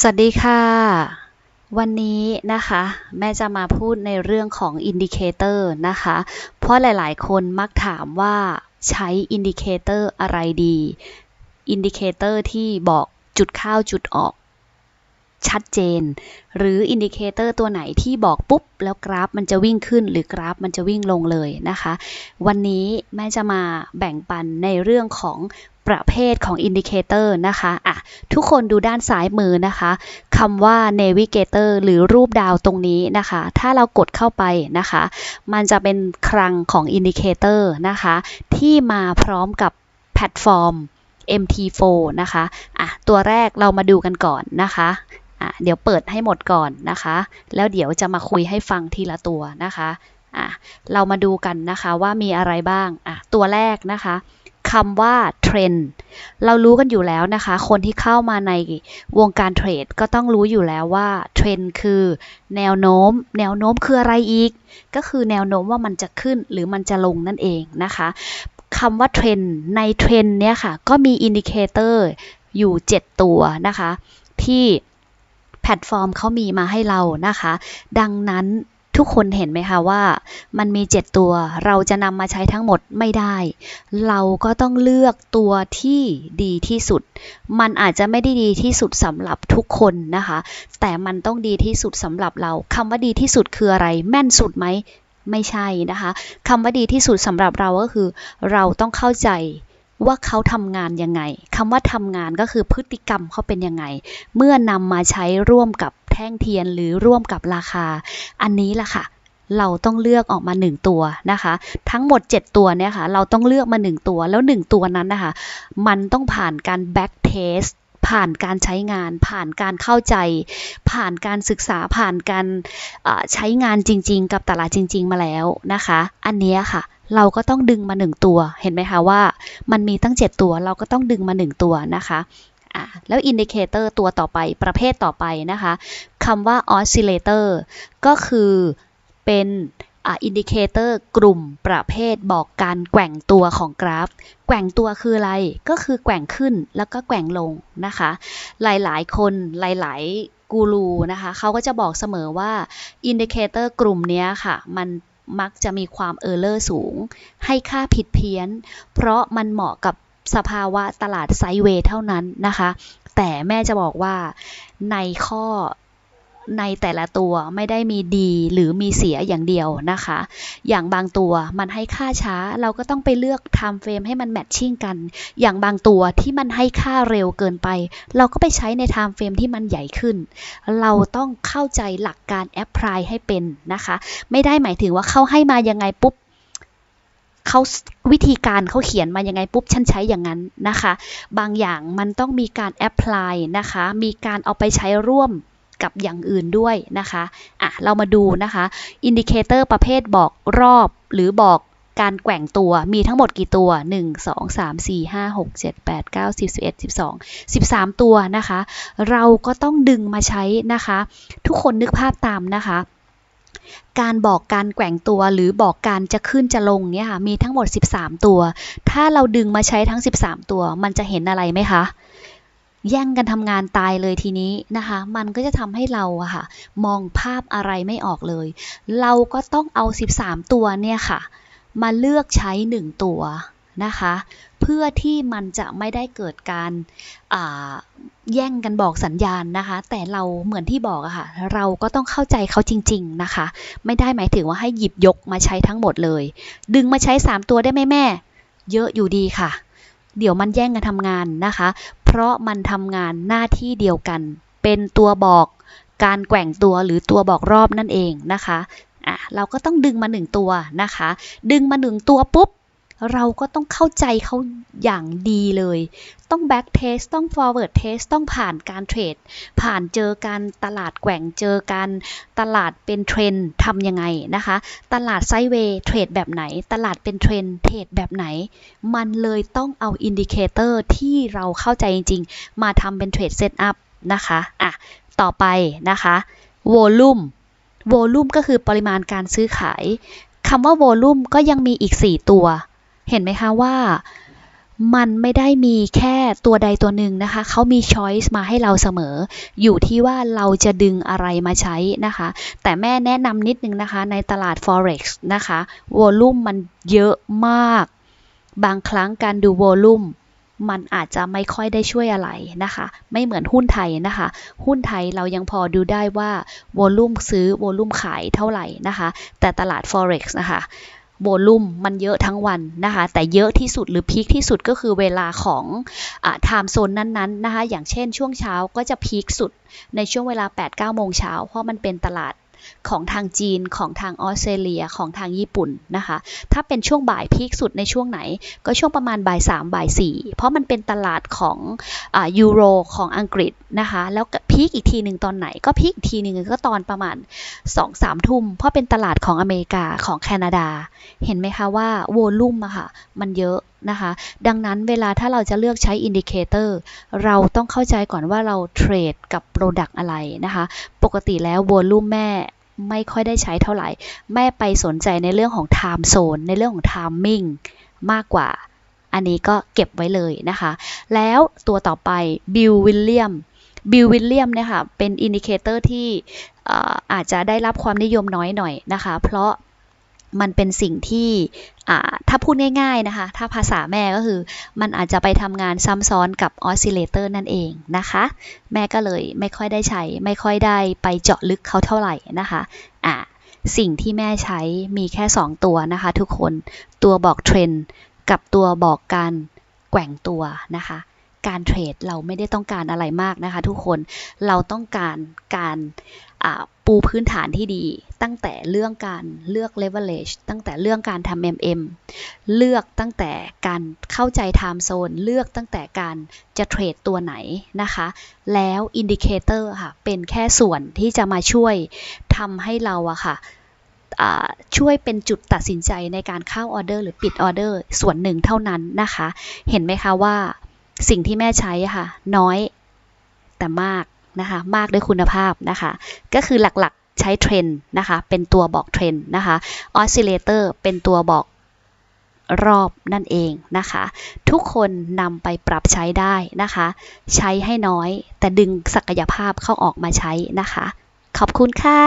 สวัสดีค่ะ วันนี้นะคะ แม่จะมาพูดในเรื่องของอินดิเคเตอร์นะคะ เพราะหลายๆ คนมักถามว่าใช้อินดิเคเตอร์อะไรดี อินดิเคเตอร์ที่บอกจุดเข้าจุดออก ชัดเจน หรืออินดิเคเตอร์ตัวไหนที่บอกปุ๊บ แล้วกราฟมันจะวิ่งขึ้นหรือกราฟมันจะวิ่งลงเลยนะคะ วันนี้แม่จะมาแบ่งปันในเรื่องของประเภทของอินดิเคเตอร์นะคะอะ ทุกคนดูด้านซ้ายมือนะคะคำว่า navigator หรือรูปดาวตรงนี้นะคะ ถ้าเรากดเข้าไปนะคะ มันจะเป็นคลังของอินดิเคเตอร์นะคะ ที่มาพร้อมกับแพลตฟอร์ม MT4 นะคะอะตัวแรกเรามาดูกันก่อนนะคะอะเดี๋ยวเปิดให้หมดก่อนนะคะ แล้วเดี๋ยวจะมาคุยให้ฟังทีละตัวนะคะอะเรามาดูกันนะคะว่ามีอะไรบ้างอะตัวแรกนะคะ คำว่าเทรนด์เรารู้กันอยู่แล้วนะคะ คนที่เข้ามาในวงการเทรดก็ต้องรู้อยู่แล้วว่าเทรนด์คือแนวโน้ม แนวโน้มคืออะไรอีก ก็คือแนวโน้มว่ามันจะขึ้นหรือมันจะลงนั่นเองนะคะคำว่าเทรนด์ในเทรนด์เนี่ยค่ะ ก็มีอินดิเคเตอร์อยู่ 7 ตัวนะคะ ที่แพลตฟอร์มเขามีมาให้เรานะคะ ดังนั้น ทุกคนเห็นไหมคะว่า มันมี 7 ตัว เราจะนำมาใช้ทั้งหมดไม่ได้ เราก็ต้องเลือกตัวที่ดีที่สุด มันอาจจะไม่ได้ดีที่สุดสำหรับทุกคนนะคะ แต่มันต้องดีที่สุดสำหรับเราคำว่าดีที่สุดคืออะไร แม่นสุดไหมไม่ใช่นะคะคำว่าดีที่สุดสำหรับเราก็คือ เราต้องเข้าใจ ว่าเขาทำงานยังไงคำว่าทำงานก็คือพฤติกรรมเขาเป็นยังไง เมื่อนำมาใช้ร่วมกับแท่งเทียนหรือร่วมกับราคา อันนี้แหละค่ะ เราต้องเลือกออกมา 1 ตัวนะคะ ทั้งหมด 7 ตัวเนี่ยค่ะ เราต้องเลือกมา 1 ตัวแล้ว 1 ตัวนั้นนะคะ มันต้องผ่านการ back test ผ่านการใช้งาน ผ่านการเข้าใจ ผ่านการศึกษาผ่านการใช้งานจริง ๆ กับตลาดจริง ๆ มาแล้วนะคะ อันนี้ค่ะเราก็ต้องดึงมา 1 ตัว เห็นไหมคะว่ามันมีตั้ง 7 ตัว เราก็ต้องดึงมา 1 ตัวนะคะแล้วอินดิเคเตอร์ตัวต่อไปประเภทต่อไปนะคะคำว่า oscillator ก็คือเป็น อินดิเคเตอร์กลุ่มประเภทบอกการแกว่งตัวของกราฟ แกว่งตัวคืออะไร ก็คือแกว่งขึ้นแล้วก็แกว่งลงนะคะ หลายๆ คนหลายๆ กูรูนะคะเขาก็จะบอกเสมอว่าอินดิเคเตอร์กลุ่มนี้ค่ะ มันมักจะมีความเออร์เลอร์สูง ให้ค่าผิดเพี้ยน เพราะมันเหมาะกับสภาวะตลาดไซเวย์เท่านั้นนะคะ แต่แม่จะบอกว่าในข้อ ในแต่ละตัวไม่ได้มีดีหรือมีเสียอย่างเดียวนะคะ อย่างบางตัวมันให้ค่าช้าเราก็ต้องไปเลือก time frame ให้มันแมทชิ่งกัน อย่างบางตัวที่มันให้ค่าเร็วเกินไป เราก็ไปใช้ใน time frame ที่มันใหญ่ขึ้น เราต้องเข้าใจหลักการ apply ให้เป็นนะคะ ไม่ได้หมายถึงว่าเขาให้มายังไงปุ๊บเขาวิธีการเขาเขียนมายังไงปุ๊บฉันใช้อย่างนั้นนะคะ บางอย่างมันต้องมีการแอพพลายนะคะ มีการเอาไปใช้ร่วม กับอย่างอื่นด้วยนะคะอะเรามาดูนะคะอินดิเคเตอร์ประเภทบอกรอบหรือบอกการแกว่งตัวมีทั้งหมดกี่ตัว 1 2 3 4 5 6 7 8 9 10 11 12 13 ตัวนะคะ เราก็ต้องดึงมาใช้นะคะ ทุกคนนึกภาพตามนะคะ การบอกการแกว่งตัวหรือบอกการจะขึ้นจะลงเนี่ยค่ะมีทั้งหมด 13 ตัว ถ้าเราดึงมาใช้ทั้ง 13 ตัว มันจะเห็นอะไรไหมคะ แย่งกันทำงานตายเลยทีนี้นะคะ มันก็จะทำให้เราอะค่ะ มองภาพอะไรไม่ออกเลย เราก็ต้องเอา 13 ตัวเนี่ยค่ะ มาเลือกใช้ 1 ตัวนะคะ เพื่อที่มันจะไม่ได้เกิดการแย่งกันบอกสัญญาณนะคะ แต่เราเหมือนที่บอกอะค่ะ เราก็ต้องเข้าใจเขาจริง ๆนะคะ ไม่ได้หมายถึงว่าให้หยิบยกมาใช้ทั้งหมดเลย ดึงมาใช้ 3 ตัวได้ไหมแม่ เยอะอยู่ดีค่ะ เดี๋ยวมันแย่งกันทำงานนะคะ เพราะมันทำงานหน้าที่เดียวกัน เป็นตัวบอกการแกว่งตัวหรือตัวบอกรอบนั่นเองนะคะอะเราก็ต้องดึงมา 1 ตัวนะคะ ดึงมา 1 ตัวปุ๊บ เราก็ต้องเข้าใจเขาอย่างดีเลย ต้อง back test ต้อง forward test ต้องผ่านการเทรด ผ่านเจอการตลาดแกว่งเจอการตลาดเป็นเทรนทำยังไงนะคะ ตลาดไซเวย์เทรดแบบไหน ตลาดเป็นเทรนเทรดแบบไหน มันเลยต้องเอาอินดิเคเตอร์ที่เราเข้าใจจริง ๆ มาทำเป็นเทรดเซตอัพนะคะ อะ ต่อไปนะคะ volume volume ก็คือปริมาณการซื้อขายคำว่า volume ก็ยังมีอีก 4 ตัว เห็นไหมคะว่ามันไม่ได้มีแค่ตัวใดตัวหนึ่งนะคะ เขามี choice มาให้เราเสมอ อยู่ที่ว่าเราจะดึงอะไรมาใช้นะคะ แต่แม่แนะนำนิดนึงนะคะ ในตลาด forex นะคะ volume มันเยอะมาก บางครั้งการดู volume มันอาจจะไม่ค่อยได้ช่วยอะไรนะคะ ไม่เหมือนหุ้นไทยนะคะ หุ้นไทยเรายังพอดูได้ว่า volume ซื้อ volume ขายเท่าไหร่นะคะ แต่ตลาด forex นะคะ โวลุ่มมันเยอะทั้งวันนะคะ แต่เยอะที่สุดหรือพีคที่สุดก็คือเวลาของไทม์โซนนั้นๆนะคะ อย่างเช่นช่วงเช้าก็จะพีคสุดในช่วงเวลา 8-9 โมงเช้า เพราะมันเป็นตลาด ของทางจีนของทางออสเตรเลียของทางญี่ปุ่นนะคะ ถ้าเป็นช่วงบ่ายพีคสุดในช่วงไหน ก็ช่วงประมาณบ่าย3บ่าย4เพราะมันเป็นตลาดของยูโรของอังกฤษนะคะ แล้วพีคอีกทีหนึ่งตอนไหน ก็พีคอีกทีหนึ่งก็ตอนประมาณ2-3ทุ่ม เพราะเป็นตลาดของอเมริกาของแคนาดา เห็นไหมคะว่าโวลุ่มอะค่ะ มันเยอะนะคะ ดังนั้นเวลาถ้าเราจะเลือกใช้อินดิเคเตอร์เราต้องเข้าใจก่อนว่าเราเทรดกับโปรดักต์อะไรนะคะ ปกติแล้วโวลุ่มแม่ไม่ค่อยได้ใช้เท่าไหร่ แม่ไปสนใจในเรื่องของ time zone ในเรื่องของ timing มากกว่า อันนี้ก็เก็บไว้เลยนะคะ แล้วตัวต่อไปบิลวิลเลียมบิลวิลเลียมเนี่ยค่ะเป็นอินดิเคเตอร์ที่อาจจะได้รับความนิยมน้อยหน่อยนะคะ เพราะ มันเป็นสิ่งที่ถ้าพูดง่ายๆนะคะ ถ้าภาษาแม่ก็คือมันอาจจะไปทำงานซ้ำซ้อนกับออสซิเลเตอร์นั่นเองนะคะ แม่ก็เลยไม่ค่อยได้ใช้ ไม่ค่อยได้ไปเจาะลึกเขาเท่าไหร่นะคะอะสิ่งที่แม่ใช้มีแค่ 2 ตัวนะคะทุกคนตัวบอกเทรนด์กับตัวบอกการแกว่งตัวนะคะ การเทรดเราไม่ได้ต้องการอะไรมากนะคะ ทุกคนเราต้องการการปูพื้นฐานที่ดี ตั้งแต่เรื่องการเลือก leverage ตั้งแต่เรื่องการทำ MM เลือกตั้งแต่การเข้าใจ time zone เลือกตั้งแต่การจะเทรดตัวไหนนะคะ แล้ว indicator ค่ะ เป็นแค่ส่วนที่จะมาช่วยทำให้เราอะค่ะช่วยเป็นจุดตัดสินใจในการเข้าออเดอร์หรือปิดออเดอร์ส่วนหนึ่งเท่านั้นนะคะ เห็นไหมคะว่า สิ่งที่แม่ใช้ค่ะ น้อยแต่มากนะคะ มากด้วยคุณภาพนะคะ ก็คือหลักๆใช้เทรนนะคะ เป็นตัวบอกเทรนนะคะออสซิเลเตอร์เป็นตัวบอกรอบนั่นเองนะคะ ทุกคนนำไปปรับใช้ได้นะคะ ใช้ให้น้อยแต่ดึงศักยภาพเข้าออกมาใช้นะคะ ขอบคุณค่ะ